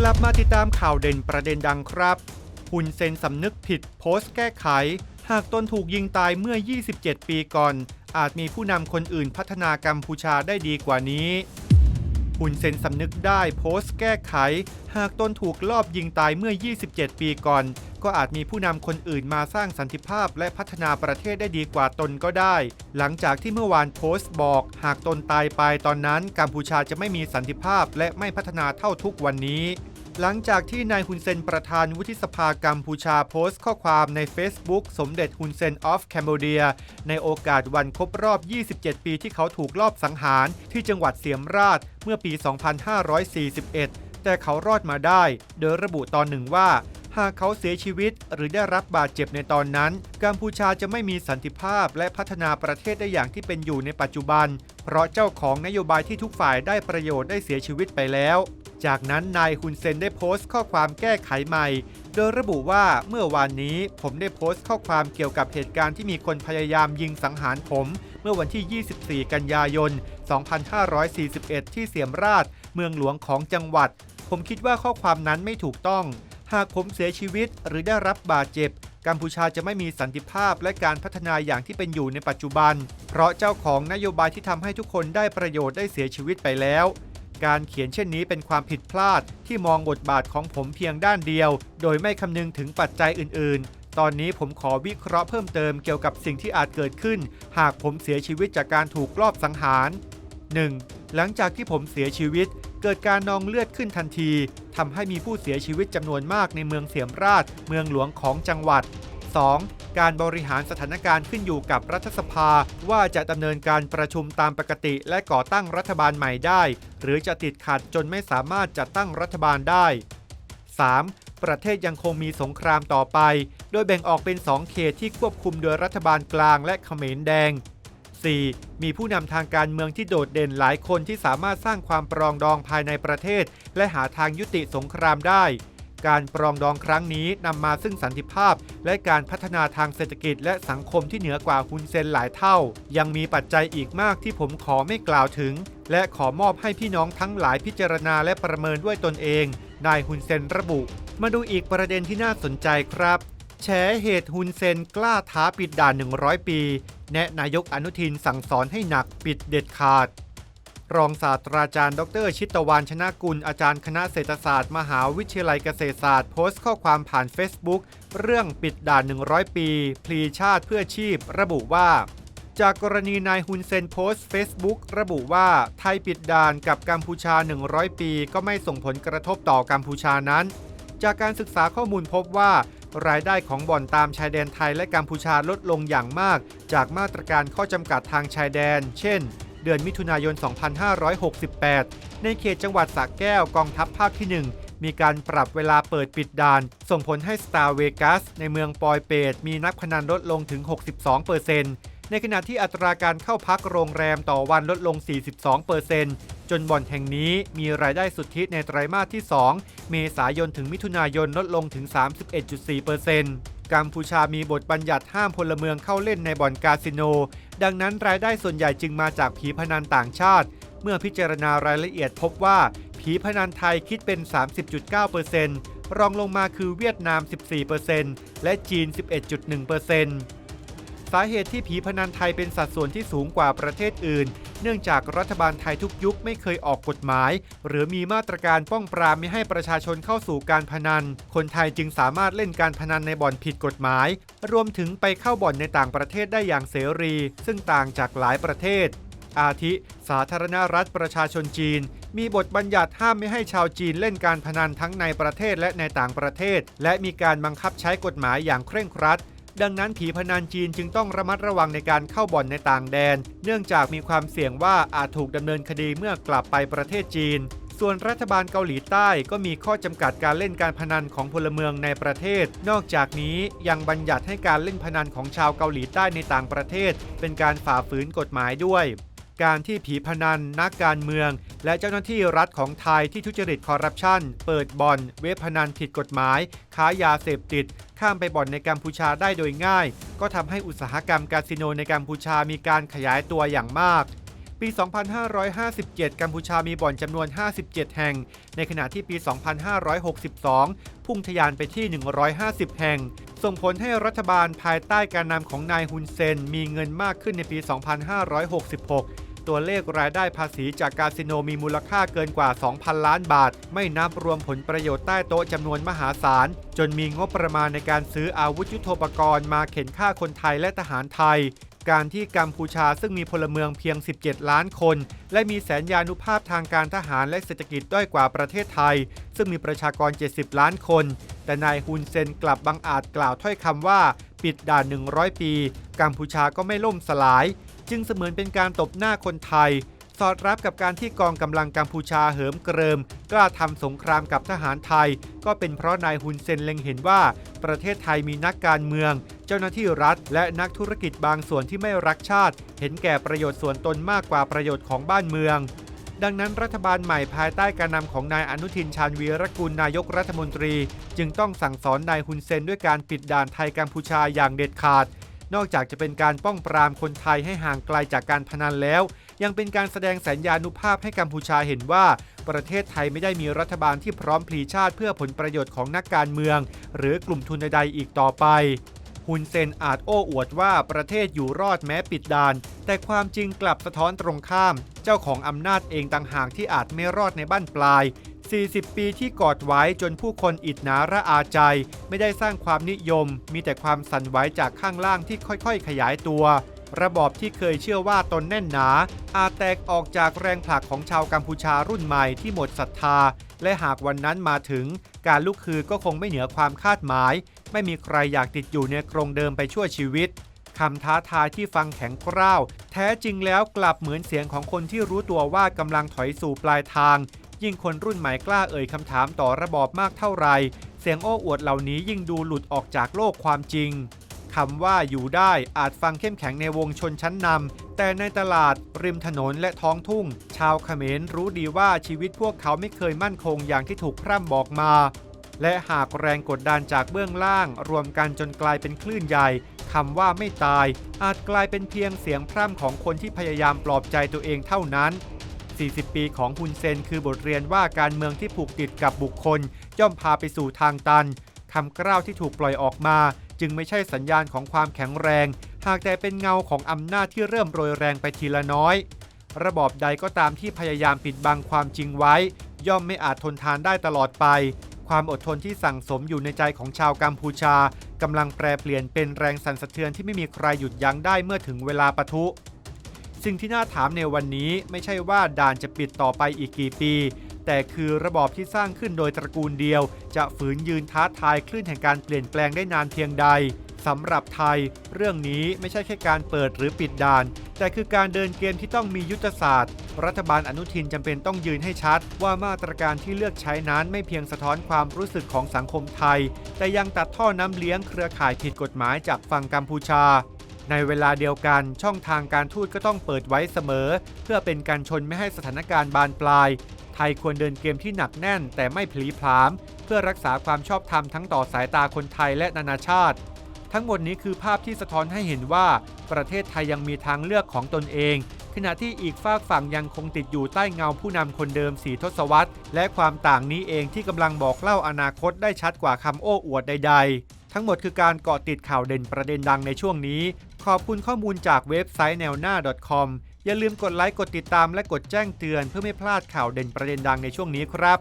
กลับมาติดตามข่าวเด่นประเด็นดังครับหุนเซนสำนึกผิดโพสต์แก้ไข หากตนถูกยิงตายเมื่อ 27 ปีก่อน อาจมีผู้นำคนอื่นพัฒนากัมพูชาได้ดีกว่านี้หุนเซนสำนึกได้โพสต์แก้ไข หากตนถูกลอบยิงตายเมื่อ 27 ปีก่อน ก็อาจมีผู้นำคนอื่นมาสร้างสันติภาพและพัฒนาประเทศได้ดีกว่าตนก็ได้ หลังจากที่เมื่อวานโพสต์บอก หากตนตายไปตอนนั้นกัมพูชาจะไม่มีสันติภาพและไม่พัฒนาเท่าทุกวันนี้ หลังจากที่นายฮุนเซนประธานวุฒิสภากัมพูชาโพสต์ข้อความใน Facebook สมเด็จฮุนเซนออฟแคนเบเดีย ในโอกาสวันครบรอบ 27 ปีที่เขาถูกลอบสังหารที่จังหวัดเสียมราชเมื่อปี 2541 แต่เขารอดมาได้ โดยระบุตอนหนึ่งว่า หากเขาเสียชีวิตหรือได้รับบาดเจ็บในตอนนั้น กัมพูชาจะไม่มีสันติภาพและพัฒนาประเทศได้อย่างที่เป็นอยู่ในปัจจุบัน เพราะเจ้าของนโยบายที่ทุกฝ่ายได้ประโยชน์ได้เสียชีวิตไปแล้ว จากนั้นนายฮุนเซนได้โพสต์ข้อความแก้ไขใหม่ โดยระบุว่าเมื่อวานนี้ผมได้โพสต์ข้อความเกี่ยวกับเหตุการณ์ที่มีคนพยายามยิงสังหารผม เมื่อวันที่ 24 กันยายน 2541 ที่เสียมราช เมืองหลวงของจังหวัด ผมคิดว่าข้อความนั้นไม่ถูกต้อง หากผมเสียชีวิตหรือได้รับบาดเจ็บกัมพูชาจะไม่มีสันติภาพและการพัฒนาอย่างที่เป็นอยู่ในปัจจุบัน เพราะเจ้าของนโยบายที่ทำให้ทุกคนได้ประโยชน์ได้เสียชีวิตไปแล้ว การเขียนเช่นนี้เป็นความผิดพลาดที่มองบทบาทของผมเพียงด้านเดียว โดยไม่คำนึงถึงปัจจัยอื่น ๆ ตอนนี้ผมขอวิเคราะห์เพิ่มเติมเกี่ยวกับสิ่งที่อาจเกิดขึ้น หากผมเสียชีวิตจากการถูกลอบสังหาร 1. หลังจากที่ผมเสียชีวิต เกิดการนองเลือดขึ้นทันทีทำให้มีผู้เสียชีวิตจำนวนมากในเมืองเสียมราช เมืองหลวงของจังหวัด 2. การบริหารสถานการณ์ขึ้นอยู่กับรัฐสภา ว่าจะดำเนินการประชุมตามปกติ และก่อตั้งรัฐบาลใหม่ได้ หรือจะติดขัดจนไม่สามารถจัดตั้งรัฐบาลได้ 3. ประเทศยังคงมีสงครามต่อไป โดยแบ่งออกเป็น 2 เขตที่ควบคุมโดยรัฐบาลกลางและเขมรแดง 4. มีผู้นำทางการเมืองที่โดดเด่นหลายคนที่สามารถสร้างความปรองดองภายในประเทศ และหาทางยุติสงครามได้ การปรองดองครั้งนี้นำมาซึ่งสันติภาพ และการพัฒนาทางเศรษฐกิจ และสังคมที่เหนือกว่าฮุนเซนหลายเท่า ยังมีปัจจัยอีกมากที่ผมขอไม่กล่าวถึง และขอมอบให้พี่น้องทั้งหลายพิจารณาและประเมินด้วยตนเอง นายฮุนเซนระบุ มาดูอีกประเด็นที่น่าสนใจครับแฉเหตุฮุนเซนกล้าท้าปิดด่าน 100 ปี แนะนายกอนุทินสั่งสอนให้หนักปิดเด็ดขาด รองศาสตราจารย์ ดร ชิตวานชนะกุล อาจารย์คณะเศรษฐศาสตร์ มหาวิทยาลัยเกษตรศาสตร์โพสต์ข้อความผ่าน Facebook เรื่องปิดด่าน 100 ปี พลีชาติเพื่อชีพ ระบุว่า จากกรณีนายฮุนเซนโพสต์ Facebook ระบุว่า ไทยปิดด่านกับกัมพูชา 100 ปี ก็ไม่ส่งผลกระทบต่อกัมพูชานั้น จากการศึกษาข้อมูลพบว่ารายได้ของบ่อนตามชายแดนไทยและกัมพูชาลดลงอย่างมาก จากมาตรการข้อจำกัดทางชายแดน เช่น ดือนมิถุนายน 2568 ในเขตจังหวัดสระแก้วกองทัพภาคที่ 1 มีการปรับเวลาเปิดปิดด่าน ส่งผลให้ Star Vegas ในเมืองปอยเปตมีนักพนันลดลงถึง 62%ในขณะที่อัตราการเข้าพักโรงแรมต่อวันลดลง 42%จนบ่อนแห่งนี้มีรายได้สุทธิในไตรมาสที่ 2 เมษายนถึงมิถุนายนลดลงถึง 31.4%กัมพูชามีบทบัญญัติห้ามพลเมืองเข้าเล่นในบ่อนคาสิโน ดังนั้นรายได้ส่วนใหญ่จึงมาจากผีพนันต่างชาติ เมื่อพิจารณารายละเอียดพบว่าผีพนันไทยคิดเป็น 30.9%รองลงมาคือเวียดนาม 14%และจีน 11.1%สาเหตุที่ผีพนันไทยเป็นสัดส่วนที่สูงกว่าประเทศอื่น เนื่องจากรัฐบาลไทยทุกยุคไม่เคยออกกฎหมาย หรือมีมาตรการป้องปรามไม่ให้ประชาชนเข้าสู่การพนัน คนไทยจึงสามารถเล่นการพนันในบ่อนผิดกฎหมาย รวมถึงไปเข้าบ่อนในต่างประเทศได้อย่างเสรี ซึ่งต่างจากหลายประเทศ อาทิ สาธารณรัฐประชาชนจีน มีบทบัญญัติห้ามไม่ให้ชาวจีนเล่นการพนันทั้งในประเทศและในต่างประเทศ และมีการบังคับใช้กฎหมายอย่างเคร่งครัด ดังนั้นผีพนันจีนจึงต้องระมัดระวังในการเข้าบ่อนในต่างแดน เนื่องจากมีความเสี่ยงว่าอาจถูกดำเนินคดีเมื่อกลับไปประเทศจีน ส่วนรัฐบาลเกาหลีใต้ก็มีข้อจำกัดการเล่นการพนันของพลเมืองในประเทศ นอกจากนี้ยังบัญญัติให้การเล่นพนันของชาวเกาหลีใต้ในต่างประเทศ เป็นการฝ่าฝืนกฎหมายด้วย การที่ผีพนันนักการเมือง และเจ้าหน้าที่รัฐของไทยที่ทุจริตคอร์รัปชัน เปิดบ่อน เว็บพนันผิดกฎหมาย ค้ายาเสพติด ข้ามไปบ่อนในกัมพูชาได้โดยง่าย ก็ทำให้อุตสาหกรรมคาสิโนในกัมพูชามีการขยายตัวอย่างมากปี 2557 กัมพูชามีบ่อนจำนวน 57 แห่ง ในขณะที่ปี 2562 พุ่งทะยานไปที่ 150 แห่ง ส่งผลให้รัฐบาลภายใต้การนำของนายฮุนเซน มีเงินมากขึ้นในปี 2566 ตัวเลขรายได้ภาษีจากคาสิโนมีมูลค่าเกินกว่า 2,000 ล้านบาท ไม่นับรวมผลประโยชน์ใต้โต๊ะจำนวนมหาศาล จนมีงบประมาณในการซื้ออาวุธยุโทโธปกรณ์มาเข็นฆ่าคนไทยและทหารไทย การที่กัมพูชาซึ่งมีพลเมืองเพียง 17 ล้านคน และมีแสนยานุภาพทางการทหารและเศรษฐกิจด้อยกว่าประเทศไทย ซึ่งมีประชากร 70 ล้านคน แต่นายฮุนเซนกลับบังอาจกล่าวถ้อยคำว่า ปิดด่าน 100 ปี กัมพูชาก็ไม่ล่มสลาย จึงเสมือนเป็นการตบหน้าคนไทย สอดรับกับการที่กองกำลังกัมพูชาเหิมเกริม กล้าทำสงครามกับทหารไทย ก็เป็นเพราะนายฮุนเซนเล็งเห็นว่า ประเทศไทยมีนักการเมือง เจ้าหน้าที่รัฐ และนักธุรกิจบางส่วนที่ไม่รักชาติ เห็นแก่ประโยชน์ส่วนตนมากกว่าประโยชน์ของบ้านเมืองดังนั้นรัฐบาลใหม่ภายใต้การนำของนายอนุทินชาญวีรกุลนายกรัฐมนตรี จึงต้องสั่งสอนนายฮุนเซนด้วยการปิดด่านไทยกัมพูชาอย่างเด็ดขาด นอกจากจะเป็นการป้องปรามคนไทยให้ห่างไกลจากการพนันแล้ว ยังเป็นการแสดงสัญญานุภาพให้กัมพูชาเห็นว่า ประเทศไทยไม่ได้มีรัฐบาลที่พร้อมพลีชาติเพื่อผลประโยชน์ของนักการเมือง หรือกลุ่มทุนใดๆอีกต่อไปฮุนเซนอาจโอ้อวดว่าประเทศอยู่รอดแม้ปิดด่าน แต่ความจริงกลับสะท้อนตรงข้าม เจ้าของอำนาจเองต่างหากที่อาจไม่รอดในบ้านปลาย 40 ปีที่กอดไว้จนผู้คนอิดหนาระอาใจ ไม่ได้สร้างความนิยม มีแต่ความสั่นไหวจากข้างล่างที่ค่อยๆ ขยายตัว ระบอบที่เคยเชื่อว่าตนแน่นหนา อาจแตกออกจากแรงผลักของชาวกัมพูชารุ่นใหม่ที่หมดศรัทธา และหากวันนั้นมาถึง การลุกคือก็คงไม่เหนือความคาดหมาย ไม่มีใครอยากติดอยู่ในกรงเดิมไปชั่วชีวิตคำท้าทายที่ฟังแข็งกร้าว แท้จริงแล้วกลับเหมือนเสียงของคนที่รู้ตัวว่ากำลังถอยสู่ปลายทาง ยิ่งคนรุ่นใหม่กล้าเอ่ยคำถามต่อระบอบมากเท่าไร เสียงโอ้อวดเหล่านี้ยิ่งดูหลุดออกจากโลกความจริงคำว่าอยู่ได้อาจฟังเข้มแข็งในวงชนชั้นนำแต่ในตลาด ริมถนนและท้องทุ่ง ชาวเขมรรู้ดีว่าชีวิตพวกเขาไม่เคยมั่นคงอย่างที่ถูกพร่ำบอกมา และหากแรงกดดันจากเบื้องล่าง รวมกันจนกลายเป็นคลื่นใหญ่คำว่าไม่ตาย อาจกลายเป็นเพียงเสียงพร่ำของคนที่พยายามปลอบใจตัวเองเท่านั้น 40 ปีของฮุนเซนคือบทเรียนว่าการเมืองที่ผูกติดกับบุคคล ย่อมพาไปสู่ทางตันคำกล้าวที่ถูกปล่อยออกมา จึงไม่ใช่สัญญาณของความแข็งแรง หากแต่เป็นเงาของอำนาจที่เริ่มโรยแรงไปทีละน้อย ระบอบใดก็ตามที่พยายามปิดบังความจริงไว้ ย่อมไม่อาจทนทานได้ตลอดไป ความอดทนที่สั่งสมอยู่ในใจของชาวกัมพูชากำลังแปรเปลี่ยนเป็นแรงสั่นสะเทือนที่ไม่มีใครหยุดยั้งได้เมื่อถึงเวลาปะทุ สิ่งที่น่าถามในวันนี้ไม่ใช่ว่าด่านจะปิดต่อไปอีกกี่ปี แต่คือระบอบที่สร้างขึ้นโดยตระกูลเดียว จะฝืนยืนท้าทายคลื่นแห่งการเปลี่ยนแปลงได้นานเพียงใดสำหรับไทย เรื่องนี้ไม่ใช่แค่การเปิดหรือปิดด่าน แต่คือการเดินเกมที่ต้องมียุทธศาสตร์ รัฐบาลอนุทินจำเป็นต้องยืนให้ชัด ว่ามาตรการที่เลือกใช้นั้นไม่เพียงสะท้อนความรู้สึกของสังคมไทย แต่ยังตัดท่อน้ำเลี้ยงเครือข่ายผิดกฎหมายจากฝั่งกัมพูชา ในเวลาเดียวกันช่องทางการทูตก็ต้องเปิดไว้เสมอ เพื่อเป็นการชนไม่ให้สถานการณ์บานปลาย ไทยควรเดินเกมที่หนักแน่น แต่ไม่พลีพลาม เพื่อรักษาความชอบธรรมทั้งต่อสายตาคนไทยและนานาชาติ ทั้งหมดนี้คือภาพที่สะท้อนให้เห็นว่า ประเทศไทยยังมีทางเลือกของตนเอง ขณะที่อีกฝากฝั่งยังคงติดอยู่ใต้เงาผู้นำคนเดิมสีทศวรรษ และความต่างนี้เองที่กำลังบอกเล่าอนาคตได้ชัดกว่าคำโอ้อวดใด ๆทั้งหมดคือการเกาะติดข่าวเด่นประเด็นดังในช่วงนี้ ขอบคุณข้อมูลจากเว็บไซต์แนวหน้า .com อย่าลืมกดไลค์ กดติดตามและกดแจ้งเตือนเพื่อไม่พลาดข่าวเด่นประเด็นดังในช่วงนี้ครับ